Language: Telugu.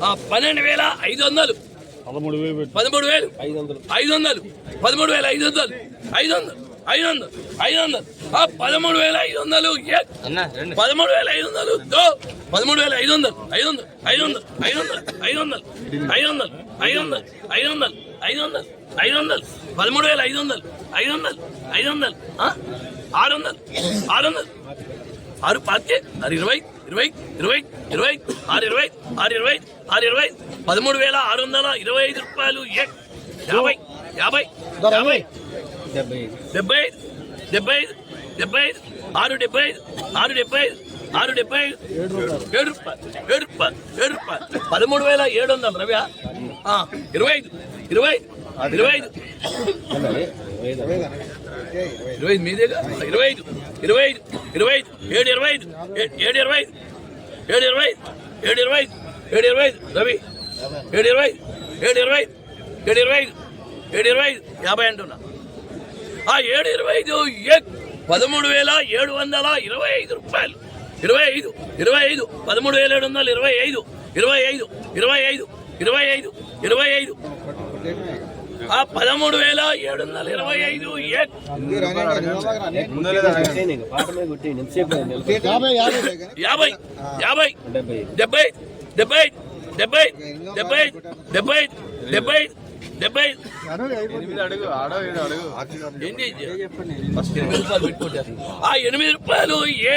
ఆ, పన్నెండు వేల ఐదు వందలు పదమూడు వేలు పదమూడు వేలు ఐదు వందలు ఐదు వందలు పదమూడు వేల ఐదు వందలు ఐదు వందలు ఐదు వందలు ఐదు వందలు ఆ, పదమూడు వేల ఐదు వందలు పదమూడు వేల ఐదు వందలు పదమూడు వేల ఐదు వందలు ఐదు వందలు ఐదు వందలు ఐదు వందలు ఐదు వందలు ఐదు వందలు ఐదు వందలు ఐదు వందలు ఐదు వందలు ఐదు వందలు పదమూడు వేల ఐదు వందలు ఐదు వందలు ఐదు వందలు ఆ? ఆరు వందలు ఆరు వందలు ఆరు పాతికే ఆరు ఇరవై ఇరవై ఇరవై ఇరవై ఆరు ఇరవై ఆరు ఇరవై ఆరు ఇరవై పదమూడు వేల ఆరు వందల ఇరవై ఐదు రూపాయలు. యాభై యాభై యాభై డెబ్బై డెబ్బై డెబ్బై ఆరు డెబ్బై ఆరు డెబ్బై ఆరు డెబ్బై ఏడు రూపాయలు. ఏడు రూపాయలు ఏడు రూపాయలు పదమూడు వేల ఏడు వందలు రవ్య. ఇరవై ఐదు ఇరవై ఇరవై ఐదు. ఇరవై ఐదు మీదేగా ఇరవై ఐదు ఇరవై ఐదు ఇరవై ఐదు ఏడు ఇరవై ఐదు ఏ- ఏడు ఇరవై ఐదు ఏడు ఇరవై ఐదు ఏడు ఇరవై ఐదు ఏడు ఇరవై ఐదు రవి ఏడు ఇరవై ఐదు ఏడు ఇరవై ఐదు ఏడు ఇరవై ఐదు ఏడు ఇరవై ఐదు యాభై అంటున్నా ఆ ఏడు ఇరవై ఐదు ఏ పదమూడు వేల ఏడు వందల ఇరవై ఐదు రూపాయలు ఇరవై ఐదు ఇరవై ఐదు పదమూడు వేల ఏడు వందల ఇరవై ఐదు ఇరవై ఐదు ఇరవై ఐదు ఇరవై ఐదు ఇరవై ఐదు ఆ పదమూడు వేల ఏడు వందల ఇరవై ఐదు యాభై యాభై డెబ్బై డెబ్బై డెబ్బై డెబ్బై డెబ్బై డెబ్బై డెబ్బై. ఆ ఎనిమిది రూపాయలు ఏ